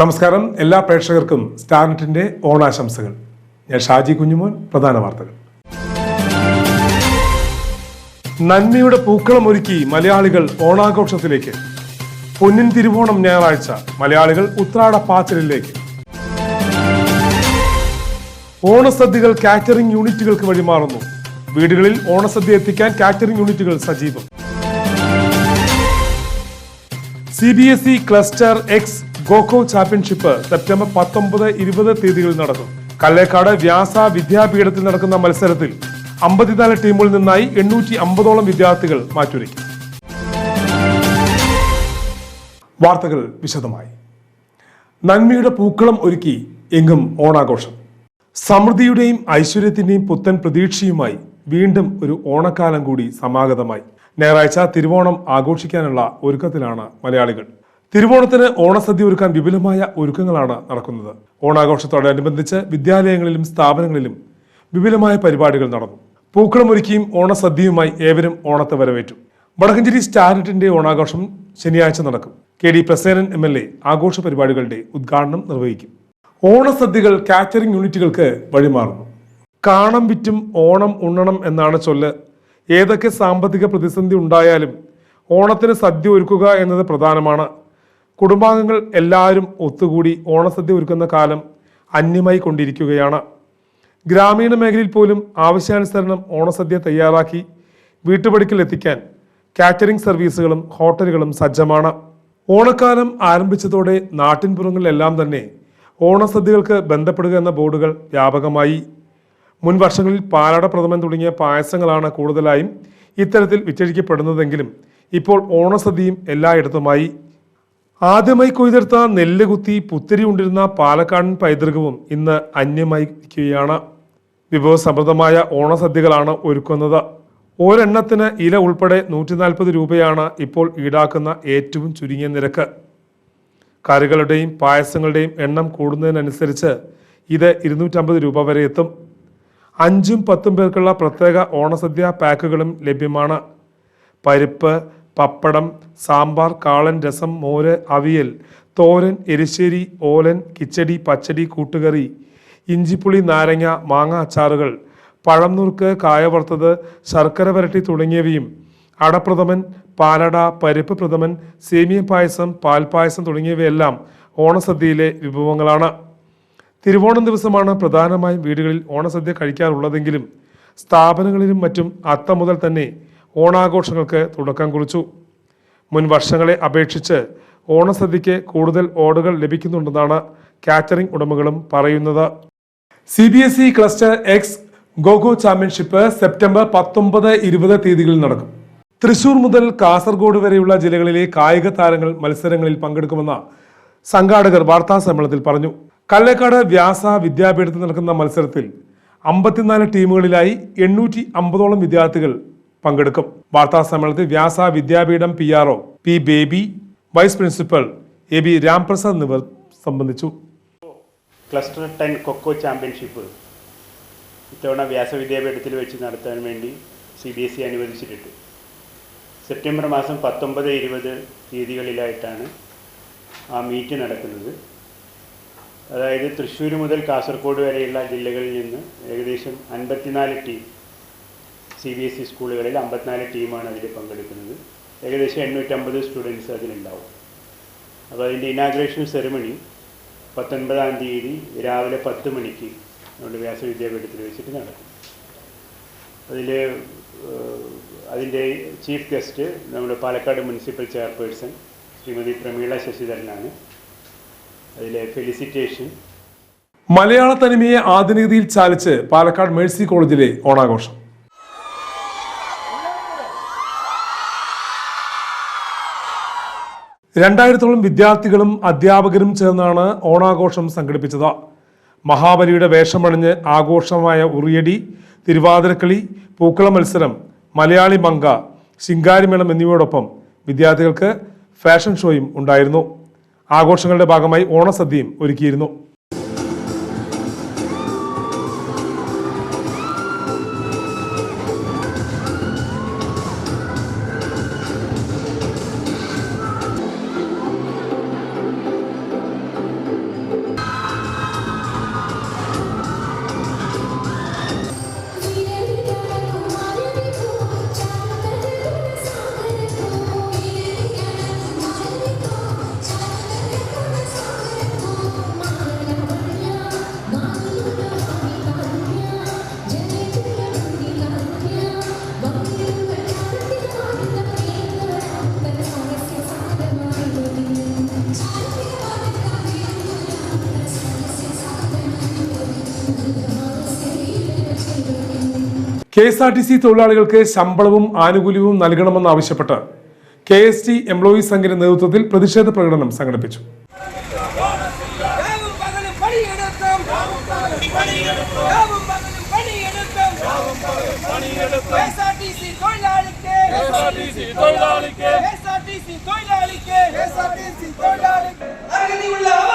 നമസ്കാരം. എല്ലാ പ്രേക്ഷകർക്കും സ്റ്റാൻഡിന്റെ ഓണാശംസകൾ. ഞാൻ ഷാജി കുഞ്ഞുമോൻ പ്രധാന വാർത്തകൾ. നന്മയുടെ പൂക്കളം ഒരുക്കി മലയാളികൾ ഓണാഘോഷത്തിലേക്ക്. പൊന്നിൻ തിരുവോണം ഞായറാഴ്ച മലയാളികൾ ഉത്രാട പാച്ചലിലേക്ക്. ഓണസദ്യകൾ കാറ്ററിംഗ് യൂണിറ്റുകൾക്ക് വഴിമാറുന്നു വീടുകളിൽ ഓണസദ്യ എത്തിക്കാൻ കാറ്ററിംഗ് യൂണിറ്റുകൾ സജീവം. C B S E cluster X kho kho championship September പത്തൊമ്പത് ഇരുപത് തീയതികളിൽ നടക്കും കല്ലേക്കാട് വ്യാസ വിദ്യാപീഠത്തിൽ നടക്കുന്ന മത്സരത്തിൽ അമ്പത്തിനാല് ടീമുകളിൽ നിന്നായി എണ്ണൂറ്റി അമ്പതോളം വിദ്യാർത്ഥികൾ മാറ്റുരയ്ക്കും. വാർത്തകൾ വിശദമായി. നന്മയുടെ പൂക്കളം ഒരുക്കി എങ്ങും ഓണാഘോഷം. സമൃദ്ധിയുടെയും ഐശ്വര്യത്തിന്റെയും പുത്തൻ പ്രതീക്ഷയുമായി വീണ്ടും ഒരു ഓണക്കാലം കൂടി സമാഗതമായി. ഞായറാഴ്ച തിരുവോണം ആഘോഷിക്കാനുള്ള ഒരുക്കത്തിലാണ് മലയാളികൾ. തിരുവോണത്തിന് ഓണസദ്യ ഒരുക്കാൻ വിപുലമായ ഒരുക്കങ്ങളാണ് നടക്കുന്നത്. ഓണാഘോഷത്തോടനുബന്ധിച്ച് വിദ്യാലയങ്ങളിലും സ്ഥാപനങ്ങളിലും വിപുലമായ പരിപാടികൾ നടന്നു. പൂക്കളം ഒരുക്കിയും ഓണസദ്യയുമായി ഏവരും ഓണത്തെ വരവേറ്റു. വടക്കഞ്ചേരി സ്റ്റാരറ്റിന്റെ ഓണാഘോഷം ശനിയാഴ്ച നടക്കും. K D Prasenan M L A ആഘോഷ പരിപാടികളുടെ ഉദ്ഘാടനം നിർവഹിക്കും. ഓണസദ്യകൾ കാറ്ററിംഗ് യൂണിറ്റുകൾക്ക് വഴിമാറുന്നു. കാണം വിറ്റും ഓണം ഉണ്ണണം എന്നാണ് ചൊല്ല്. ഏതൊക്കെ സാമ്പത്തിക പ്രതിസന്ധി ഉണ്ടായാലും ഓണത്തിന് സദ്യ ഒരുക്കുക എന്നത് പ്രധാനമാണ്. കുടുംബാംഗങ്ങൾ എല്ലാവരും ഒത്തുകൂടി ഓണസദ്യ ഒരുക്കുന്ന കാലം അന്യമായി കൊണ്ടിരിക്കുകയാണ്. ഗ്രാമീണ മേഖലയിൽ പോലും ആവശ്യാനുസരണം ഓണസദ്യ തയ്യാറാക്കി വീട്ടുപടിക്കൽ എത്തിക്കാൻ കാറ്ററിംഗ് സർവീസുകളും ഹോട്ടലുകളും സജ്ജമാണ്. ഓണക്കാലം ആരംഭിച്ചതോടെ നാട്ടിൻപുറങ്ങളിലെല്ലാം തന്നെ ഓണസദ്യകൾക്ക് ബന്ധപ്പെടുക എന്ന ബോർഡുകൾ വ്യാപകമായി. മുൻ വർഷങ്ങളിൽ പാലാട പ്രഥമൻ തുടങ്ങിയ പായസങ്ങളാണ് കൂടുതലായും ഇത്തരത്തിൽ വിറ്റഴിക്കപ്പെടുന്നതെങ്കിലും ഇപ്പോൾ ഓണസദ്യയും എല്ലായിടത്തുമായി. ആദ്യമായി കൊയ്തെടുത്ത നെല്ല് കുത്തി പുത്തിരി കൊണ്ടിരുന്ന പാലക്കാടൻ പൈതൃകവും ഇന്ന് അന്യമായിരിക്കുകയാണ്. വിഭവസമൃദ്ധമായ ഓണസദ്യകളാണ് ഒരുക്കുന്നത്. ഒരെണ്ണത്തിന് ഇല ഉൾപ്പെടെ നൂറ്റി നാൽപ്പത് രൂപയാണ് ഇപ്പോൾ ഈടാക്കുന്ന ഏറ്റവും ചുരുങ്ങിയ നിരക്ക്. കറികളുടെയും പായസങ്ങളുടെയും എണ്ണം കൂടുന്നതിനനുസരിച്ച് ഇത് ഇരുന്നൂറ്റമ്പത് രൂപ വരെ എത്തും. അഞ്ചും പത്തും പേർക്കുള്ള പ്രത്യേക ഓണസദ്യ പാക്കുകളും ലഭ്യമാണ്. പരിപ്പ് പപ്പടം സാമ്പാർ കാളൻ രസം മോര് അവിയൽ തോരൻ എരിശ്ശേരി ഓലൻ കിച്ചടി പച്ചടി കൂട്ടുകറി ഇഞ്ചിപ്പുളി നാരങ്ങ മാങ്ങ അച്ചാറുകൾ പഴം നുറുക്ക് കായ വറുത്തത് ശർക്കര വരട്ടി തുടങ്ങിയവയും അടപ്രഥമൻ പാലട പരിപ്പ് പ്രഥമൻ സേമിയ പായസം പാൽപ്പായസം തുടങ്ങിയവയെല്ലാം ഓണസദ്യയിലെ വിഭവങ്ങളാണ്. തിരുവോണം ദിവസമാണ് പ്രധാനമായും വീടുകളിൽ ഓണസദ്യ കഴിക്കാറുള്ളതെങ്കിലും സ്ഥാപനങ്ങളിലും മറ്റും അത്തം മുതൽ തന്നെ ഓണാഘോഷങ്ങൾക്ക് തുടക്കം കുറിച്ചു. മുൻ വർഷങ്ങളെ അപേക്ഷിച്ച് ഓണസദ്യയ്ക്ക് കൂടുതൽ ഓർഡറുകൾ ലഭിക്കുന്നുണ്ടെന്നാണ് കാറ്ററിംഗ് ഉടമകളും പറയുന്നത്. C B S E cluster X kho kho championship September പത്തൊമ്പത് ഇരുപത് തീയതികളിൽ നടക്കും. തൃശൂർ മുതൽ കാസർഗോഡ് വരെയുള്ള ജില്ലകളിലെ കായിക താരങ്ങൾ മത്സരങ്ങളിൽ പങ്കെടുക്കുമെന്ന് സംഘാടകർ വാർത്താ സമ്മേളനത്തിൽ പറഞ്ഞു. കല്ലേക്കാട് വ്യാസ വിദ്യാപീഠത്തിൽ നടക്കുന്ന മത്സരത്തിൽ അമ്പത്തിനാല് ടീമുകളിലായി എണ്ണൂറ്റി അമ്പതോളം വിദ്യാർത്ഥികൾ പങ്കെടുക്കും. വാർത്താ സമ്മേളനത്തിൽ Vyasa Vidyapeetham P R O P Baby vice principal A B Ramprasad എന്നിവർ സംബന്ധിച്ചു. Cluster ten kho kho championship. ഇത്തവണ വ്യാസ വിദ്യാപീഠത്തിൽ വെച്ച് നടത്താൻ വേണ്ടി സി ബി എസ് ഇ അനുവദിച്ചിട്ടുണ്ട്. സെപ്റ്റംബർ മാസം പത്തൊമ്പത് ഇരുപത് തീയതികളിലായിട്ടാണ് ആ മീറ്റ് നടക്കുന്നത്. അതായത് തൃശ്ശൂർ മുതൽ കാസർഗോഡ് വരെയുള്ള ജില്ലകളിൽ നിന്ന് ഏകദേശം അൻപത്തിനാല് team C B S E സ്കൂളുകളിൽ അമ്പത്തിനാല് ടീമാണ് അതിൽ പങ്കെടുക്കുന്നത്. ഏകദേശം എണ്ണൂറ്റമ്പത് സ്റ്റുഡൻസ് അതിലുണ്ടാവും. അപ്പോൾ അതിന്റെ ഇനാഗ്രേഷൻ സെറിമണി പത്തൊൻപതാം തീയതി രാവിലെ പത്ത് മണിക്ക് നമ്മുടെ വ്യാസവിദ്യാപീഠത്തിൽ വെച്ചിട്ട് നടക്കും. അതിൽ അതിന്റെ ചീഫ് ഗസ്റ്റ് നമ്മുടെ പാലക്കാട് മുനിസിപ്പൽ ചെയർപേഴ്സൺ ശ്രീമതി പ്രമീള ശശിധരനാണ്. അതിലെ ഫെലിസിറ്റേഷൻ മലയാള തനിമയെ ആധുനികതയിൽ ചാലിച്ച് പാലക്കാട് മേഴ്സി കോളേജിലെ ഓണാഘോഷം. രണ്ടായിരത്തോളം വിദ്യാർത്ഥികളും അധ്യാപകരും ചേർന്നാണ് ഓണാഘോഷം സംഘടിപ്പിച്ചത്. മഹാബലിയുടെ വേഷമണിഞ്ഞ് ആഘോഷമായ ഉറിയടി തിരുവാതിരക്കളി പൂക്കള മത്സരം മലയാളി മങ്ക ശിങ്കാരിമേളം എന്നിവയോടൊപ്പം വിദ്യാർത്ഥികൾക്ക് ഫാഷൻ ഷോയും ഉണ്ടായിരുന്നു. ആഘോഷങ്ങളുടെ ഭാഗമായി ഓണസദ്യയും ഒരുക്കിയിരുന്നു. K S R T C തൊഴിലാളികൾക്ക് ശമ്പളവും ആനുകൂല്യവും നൽകണമെന്നാവശ്യപ്പെട്ട് കെ എസ് ടി എംപ്ലോയീസ് സംഘിന്റെ നേതൃത്വത്തിൽ പ്രതിഷേധ പ്രകടനം സംഘടിപ്പിച്ചു. തൊഴിലാളിക്ക്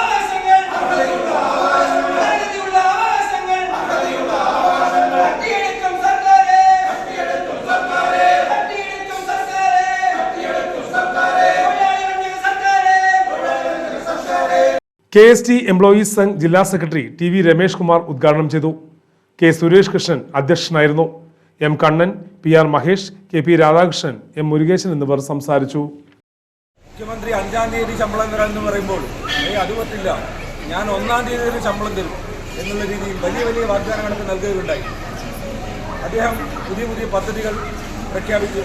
K S T employees Sangh ജില്ലാ secretary T V Ramesh Kumar ഉദ്ഘാടനം ചെയ്തു. കെ സുരേഷ് കൃഷ്ണൻ അധ്യക്ഷനായിരുന്നു. M Kannan P R Mahesh K P Radhakrishnan M Murukesan എന്നിവർ സംസാരിച്ചു. മുഖ്യമന്ത്രി അഞ്ചാം തീയതി ശമ്പളം തരാമെന്ന് പറയുമ്പോൾ അത് പറ്റില്ല. ഞാൻ ഒന്നാം തീയതി ഒരു ശമ്പളം തരും എന്നുള്ള രീതിയിൽ വലിയ വലിയ വാഗ്ദാനങ്ങളൊക്കെ നൽകുകയുണ്ടായി. അദ്ദേഹം പുതിയ പുതിയ പദ്ധതികൾ പ്രഖ്യാപിച്ചു.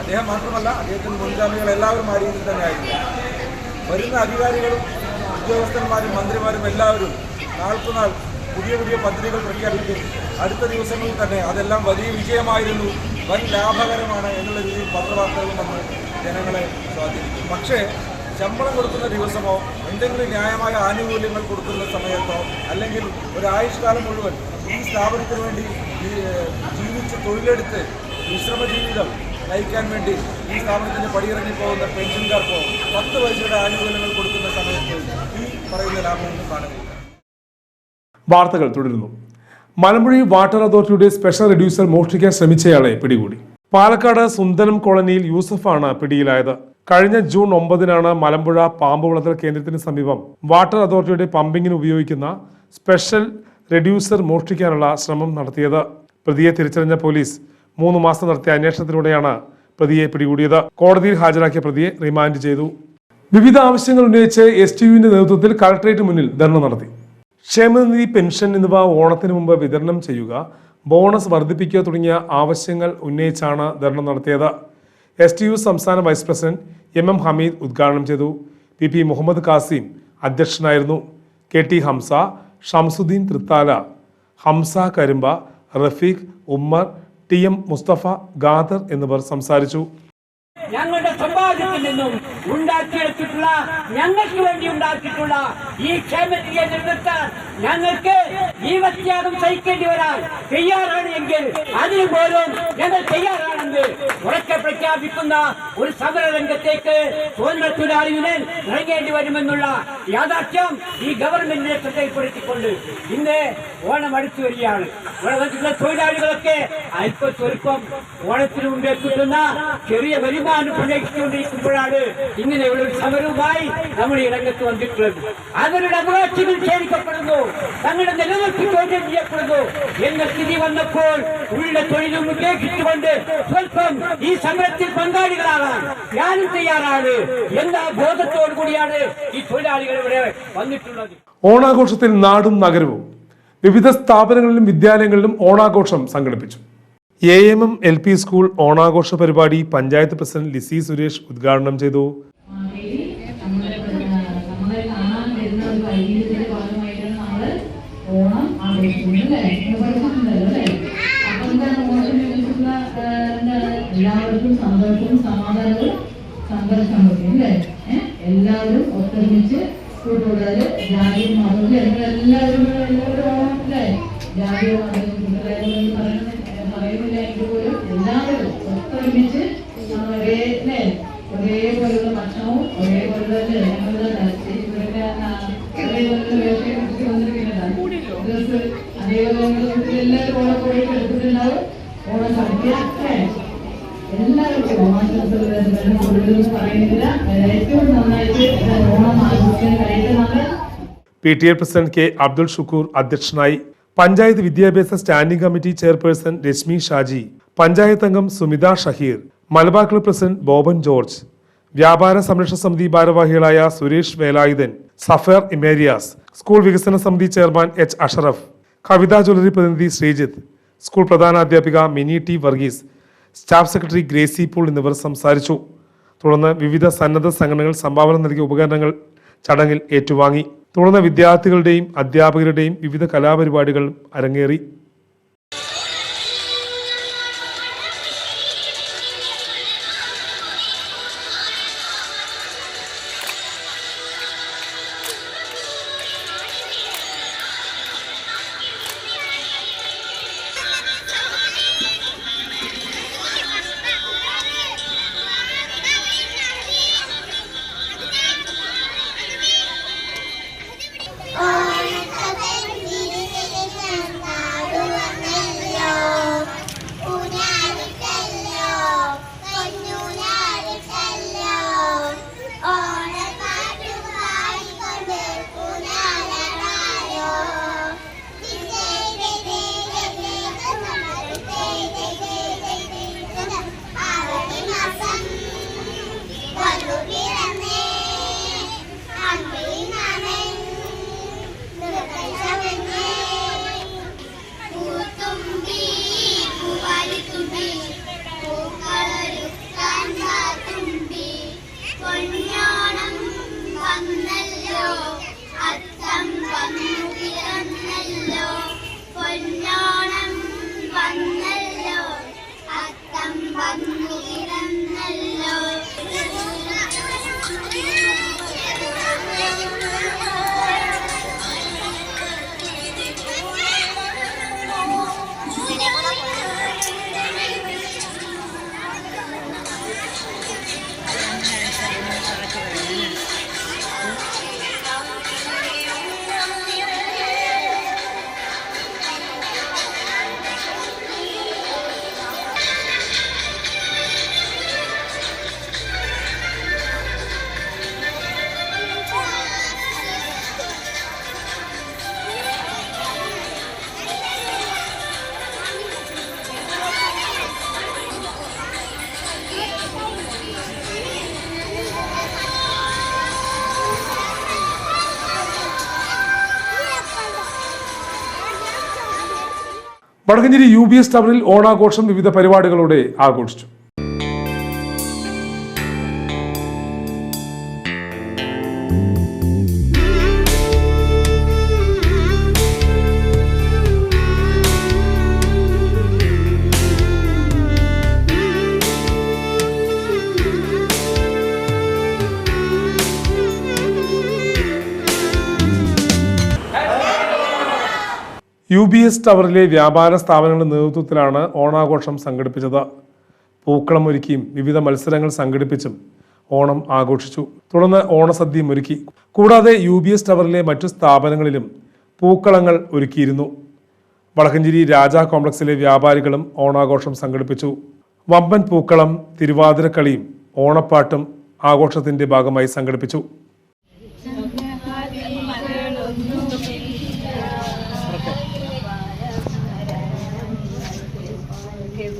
അദ്ദേഹം മാത്രമല്ല അദ്ദേഹത്തിന്റെ മുൻഗാമികൾ എല്ലാവരും ആ രീതിയിൽ തന്നെയായിരുന്നു വരുന്ന അധികാരികളും ഉദ്യോഗസ്ഥന്മാരും മന്ത്രിമാരും എല്ലാവരും നാൾക്കുനാൾ പുതിയ പുതിയ പദ്ധതികൾ പ്രഖ്യാപിക്കും. അടുത്ത ദിവസങ്ങളിൽ തന്നെ അതെല്ലാം വലിയ വിജയമായിരുന്നു. വൻ ലാഭകരമാണ് എന്നുള്ള രീതിയിൽ പത്രവാർത്തകൾ നമ്മൾ ജനങ്ങളെ സ്വാധീനിക്കും. പക്ഷേ ശമ്പളം കൊടുക്കുന്ന ദിവസമോ എന്തെങ്കിലും ന്യായമായ ആനുകൂല്യങ്ങൾ കൊടുക്കുന്ന സമയത്തോ അല്ലെങ്കിൽ ഒരു മുഴുവൻ ഈ സ്ഥാപനത്തിന് വേണ്ടി ജീവിച്ച് തൊഴിലെടുത്ത് വിശ്രമ ജീവിതം നയിക്കാൻ വേണ്ടി ഈ സ്ഥാപനത്തിന് പടിയിറങ്ങി പോകുന്ന പെൻഷൻകാർക്കോ പത്ത് പൈസയുടെ ആനുകൂല്യങ്ങൾ കൊടുക്കുന്ന സമയത്ത് ഈ പറയുന്ന ലാഭമൊന്നും കാണുന്നില്ല. വാർത്തകൾ തുടരുന്നു. മലമ്പുഴ വാട്ടർ അതോറിറ്റിയുടെ സ്പെഷ്യൽ റെഡ്യൂസർ മോഷ്ടിക്കാൻ ശ്രമിച്ചയാളെ പിടികൂടി. പാലക്കാട് സുന്ദരം കോളനിയിൽ യൂസഫാണ് പിടിയിലായത്. കഴിഞ്ഞ ജൂൺ ഒമ്പതിനാണ് മലമ്പുഴ പാമ്പ് വളർത്തൽ കേന്ദ്രത്തിന് സമീപം വാട്ടർ അതോറിറ്റിയുടെ പമ്പിങ്ങിന് ഉപയോഗിക്കുന്ന സ്പെഷ്യൽ റെഡ്യൂസർ മോഷ്ടിക്കാനുള്ള ശ്രമം നടത്തിയത്. പ്രതിയെ തിരിച്ചറിഞ്ഞ പോലീസ് മൂന്ന് മാസം നടത്തിയ അന്വേഷണത്തിലൂടെയാണ് പ്രതിയെ പിടികൂടിയത്. കോടതിയിൽ ഹാജരാക്കിയ പ്രതിയെ റിമാൻഡ് ചെയ്തു. വിവിധ ആവശ്യങ്ങൾ ഉന്നയിച്ച് എസ് ടി യുവിന്റെ നേതൃത്വത്തിൽ കളക്ടറേറ്റ് മുന്നിൽ ധർണ നടത്തി. ക്ഷേമനിധി പെൻഷൻ എന്നിവ ഓണത്തിന് മുമ്പ് വിതരണം ചെയ്യുക ബോണസ് വർദ്ധിപ്പിക്കുക തുടങ്ങിയ ആവശ്യങ്ങൾ ഉന്നയിച്ചാണ് ധർണ നടത്തിയത്. എസ് ടി യു സംസ്ഥാന vice president M M Hameed ഉദ്ഘാടനം ചെയ്തു. പി പി മുഹമ്മദ് കാസിം അധ്യക്ഷനായിരുന്നു. K T Hamsa Shamsuddin Thrithala Hamsa Karumba Rafeeq Ummer T M Musthafa Khader എന്നിവർ സംസാരിച്ചു. ഞങ്ങളുടെ സമ്പാദ്യത്തിൽ നിന്നും ഉണ്ടാക്കിയെടുത്തിട്ടുള്ള ഞങ്ങൾക്ക് വേണ്ടി ഉണ്ടാക്കിയിട്ടുള്ള ഈ ക്ഷേമത്തിയെ നിലനിർത്താൻ ഞങ്ങൾക്ക് ഈ വ്യത്യാസം സഹിക്കേണ്ടി വരാൻ തയ്യാറാണ് എങ്കിൽ അതിനു പോലും ഞങ്ങൾ തയ്യാറാണെന്ന് ഉറക്കെ പ്രഖ്യാപിക്കുന്ന ഒരു സമര രംഗത്തേക്ക് സ്വതന്ത്ര ഇറങ്ങേണ്ടി വരുമെന്നുള്ള യാഥാർത്ഥ്യം ഈ ഗവൺമെന്റിനെ ശ്രദ്ധയിൽപ്പെടുത്തിക്കൊണ്ട് ഇന്ന് ഓണം അടുത്തു വരികയാണ്. ഓണത്തിലുള്ള തൊഴിലാളികളൊക്കെ അല്പ സ്വൽപ്പം ഓണത്തിന് മുമ്പേ കിട്ടുന്ന ചെറിയ വരുമാനം പ്രതീക്ഷിച്ചുകൊണ്ടിരിക്കുമ്പോഴാണ് ഇങ്ങനെയുള്ള ഒരു സമരവുമായി നമ്മൾ ഈ രംഗത്ത് വന്നിട്ടുള്ളത്. അവരുടെ അവകാശങ്ങൾ ക്ഷേമിക്കപ്പെടുന്നു തങ്ങളുടെ നിലനിൽപ്പ് ചോദ്യം ചെയ്യപ്പെടുന്നു. എന്ന സ്ഥിതി വന്നപ്പോൾ ഉള്ള തൊഴിലും ഉപേക്ഷിച്ചുകൊണ്ട് സ്വല്പം ഈ സമരത്തിൽ പങ്കാളികളാകാൻ ഞാനും തയ്യാറാണ്. എന്ന ബോധത്തോടു കൂടിയാണ് ഈ തൊഴിലാളികൾ ഇവിടെ വന്നിട്ടുള്ളത്. ഓണാഘോഷത്തിൽ നാടും നഗരവും വിവിധ സ്ഥാപനങ്ങളിലും വിദ്യാലയങ്ങളിലും ഓണാഘോഷം സംഘടിപ്പിച്ചു. A M M L P school ഓണാഘോഷ പരിപാടി പഞ്ചായത്ത് പ്രസിഡന്റ് ലിസി സുരേഷ് ഉദ്ഘാടനം ചെയ്തു. ജാതിയും മതവും എല്ലാവരും എല്ലാവരും ഓണം അല്ലേ ജാതിയോ മതവും പറയുന്നില്ല എങ്കിൽ പോലും എല്ലാവരും ഒത്തൊരുമിച്ച് നമ്മൾ ഒരേ അല്ലേ? ഒരേപോലുള്ള ഭക്ഷണവും ഒരേപോലുള്ള അതേപോലെ എല്ലാവരും ഓണം പോയി എടുത്തിട്ടുണ്ടാവും ഓണം സദ്യ എല്ലാവർക്കും ഓണാശംസകൾ കൂടുതലൊന്നും പറയുന്നില്ല. ഏറ്റവും നന്നായിട്ട് ഓണം ആഘോഷിക്കാൻ നമ്മൾ P T A president K Abdul Shukkur അധ്യക്ഷനായി പഞ്ചായത്ത് വിദ്യാഭ്യാസ standing committee chairperson Rashmi Shaji panchayat അംഗം Sumitha Shaheer Malabar club president Boban George വ്യാപാര സംരക്ഷണ സമിതി ഭാരവാഹികളായ സുരേഷ് വേലായുധൻ സഫർ ഇമേരിയാസ് സ്കൂൾ വികസന സമിതി chairman H Ashraf Kavitha jewellery പ്രതിനിധി Sreejith school പ്രധാനാധ്യാപിക Mini T Varghese staff secretary Gracy Pool എന്നിവർ സംസാരിച്ചു. തുടർന്ന് വിവിധ സന്നദ്ധ സംഘടനകൾ സംഭാവന നൽകിയ ഉപകരണങ്ങൾ ചടങ്ങിൽ ഏറ്റുവാങ്ങി. തുടർന്ന് വിദ്യാർത്ഥികളുടെയും അധ്യാപകരുടെയും വിവിധ കലാപരിപാടികൾ അരങ്ങേറി. വടക്കഞ്ചേരി യു ബി എസ് ടവറിൽ ഓണാഘോഷം വിവിധ പരിപാടികളോടെ ആഘോഷിച്ചു എസ് ടവറിലെ വ്യാപാര സ്ഥാപനങ്ങളുടെ നേതൃത്വത്തിലാണ് ഓണാഘോഷം സംഘടിപ്പിച്ചത്. പൂക്കളം ഒരുക്കിയും വിവിധ മത്സരങ്ങൾ സംഘടിപ്പിച്ചും ഓണം ആഘോഷിച്ചു. തുടർന്ന് ഓണസദ്യയും ഒരുക്കി. കൂടാതെ യു ബി എസ് ടവറിലെ മറ്റു സ്ഥാപനങ്ങളിലും പൂക്കളങ്ങൾ ഒരുക്കിയിരുന്നു. വടക്കഞ്ചേരി രാജാ കോംപ്ലക്സിലെ വ്യാപാരികളും ഓണാഘോഷം സംഘടിപ്പിച്ചു. വമ്പൻ പൂക്കളം തിരുവാതിരക്കളിയും ഓണപ്പാട്ടും ആഘോഷത്തിന്റെ ഭാഗമായി സംഘടിപ്പിച്ചു.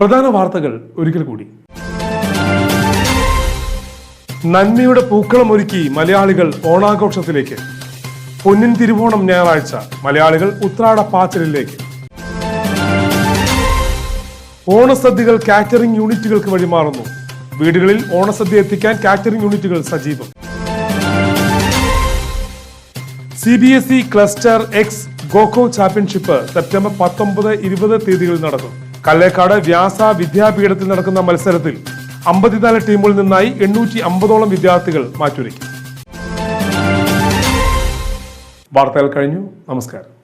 പ്രധാന വാർത്തകൾ ഒരിക്കൽ കൂടി. നന്മയുടെ പൂക്കളം ഒരുക്കി മലയാളികൾ ഓണാഘോഷത്തിലേക്ക്. പൊന്നിൻ തിരുവോണം ഞായറാഴ്ച മലയാളികൾ ഉത്രാട പാച്ചലിലേക്ക്. ഓണസദ്യകൾ കാറ്ററിംഗ് യൂണിറ്റുകൾക്ക് വഴിമാറുന്നു വീടുകളിൽ ഓണസദ്യ എത്തിക്കാൻ കാറ്ററിംഗ് യൂണിറ്റുകൾ സജീവം. C B S E cluster X ഗോകോ championship September പത്തൊമ്പത് ഇരുപത് തീയതികളിൽ നടക്കും. കല്ലേക്കാട് വ്യാസ വിദ്യാപീഠത്തിൽ നടക്കുന്ന മത്സരത്തിൽ അമ്പത്തിനാല് ടീമുകളിൽ നിന്നായി എണ്ണൂറ്റി അമ്പതോളം വിദ്യാർത്ഥികൾ മാറ്റുരയ്ക്കും. വാർത്തകൾ കഴിഞ്ഞു. നമസ്കാരം.